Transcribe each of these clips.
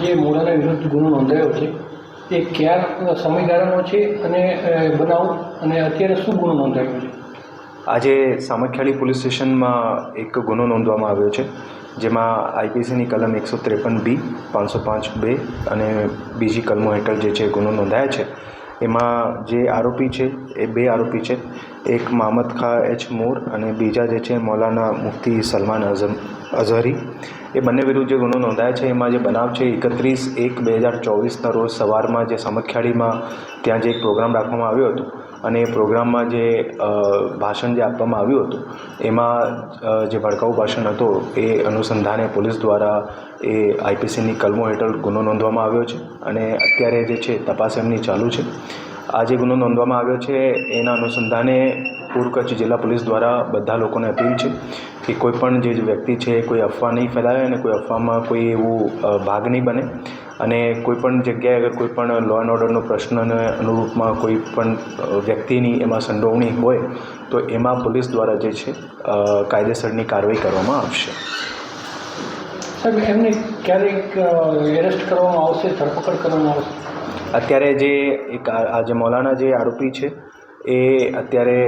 જે મોડાના વિરુદ્ધ ગુનો નોંધાયો છે, એ ક્યાં સમયગાળાનો છે અને બનાવ અને અત્યારે શું ગુનો નોંધાયો છે? આજે સામખિયાળી પોલીસ સ્ટેશનમાં એક ગુનો નોંધવામાં આવ્યો છે, જેમાં આઈપીસીની કલમ એકસો ત્રેપન બી, પાંચસો પાંચ બે અને બીજી કલમો હેઠળ જે છે ગુનો નોંધાયા છે. એમાં જે આરોપી છે, એ બે આરોપી છે. એક મહમદ ખા એચ મોર અને બીજા જે છે, મૌલાના મુફ્તી સલમાન અઝમ, અઝહરી. એ બંને વિરુદ્ધ જે ગુનો નોંધાયા છે, એમાં જે બનાવ છે, એકત્રીસ એક બે હજાર ચોવીસના રોજ સવારમાં જે સમખ્યાળીમાં ત્યાં જે એક પ્રોગ્રામ રાખવામાં આવ્યો હતો અને એ પ્રોગ્રામમાં જે ભાષણ જે આપવામાં આવ્યું હતું, એમાં જે ભડકાઉ ભાષણ હતો, એ અનુસંધાને પોલીસ દ્વારા એ આઈપીસીની કલમો હેઠળ ગુનો નોંધવામાં આવ્યો છે અને અત્યારે જે છે, તપાસ એમની ચાલુ છે. આ જે ગુનો નોંધવામાં આવ્યો છે, એના અનુસંધાને પૂર્વ કચ્છ જિલ્લા પોલીસ દ્વારા બધા લોકોને અપીલ છે કે કોઈ પણ જે વ્યક્તિ છે, કોઈ અફવા નહીં ફેલાવે અને કોઈ અફવામાં કોઈ એવું ભાગ નહીં બને. અને કોઈપણ જગ્યાએ અગર કોઈ પણ લો એન્ડ ઓર્ડરનો પ્રશ્નને અનુરૂપમાં કોઈ પણ વ્યક્તિની એમાં સંડોવણી હોય તો એમાં પોલીસ દ્વારા જે છે કાયદેસરની કાર્યવાહી કરવામાં આવશે. સાહેબ એમને ક્યારેક એરેસ્ટ કરવામાં આવશે ધરપકડ કરવામાં આવશે? અત્યારે જે એક આ જે મૌલાના જે આરોપી છે એ અત્યારે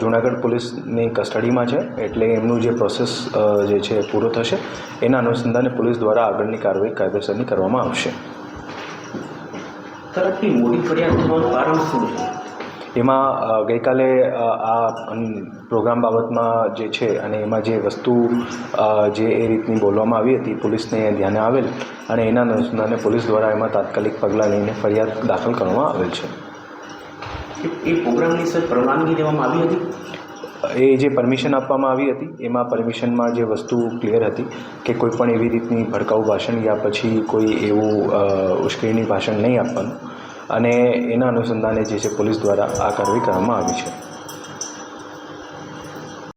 જુનાગઢ પોલીસની કસ્ટડીમાં છે. એટલે એમનું જે પ્રોસેસ જે છે પૂરો થશે. એના અનુસંધાને પોલીસ દ્વારા આગળની કાર્યવાહી કાયદેસરની કરવામાં આવશે. એમાં ગઈકાલે આ પ્રોગ્રામ બાબતમાં જે છે અને એમાં જે વસ્તુ જે એ રીતની બોલવામાં આવી હતી પોલીસને ધ્યાને આવેલ અને એના અનુસંધાને પોલીસ દ્વારા એમાં તાત્કાલિક પગલાં લઈને ફરિયાદ દાખલ કરવામાં આવેલ છે. એ- પ્રોગ્રામની સર પરવાનગી દેવામાં આવી હતી? એ જે પરમિશન આપવામાં આવી હતી, એમાં પરમિશનમાં જે વસ્તુ ક્લિયર હતી કે કોઈ પણ એવી રીતની ભડકાઉ ભાષણ યા પછી કોઈ એવું ઉશ્કેરણી ભાષણ નહીં આપવાનું. અને એના અનુસંધાને જે છે પોલીસ દ્વારા આ કાર્યવાહી કરવામાં આવી છે.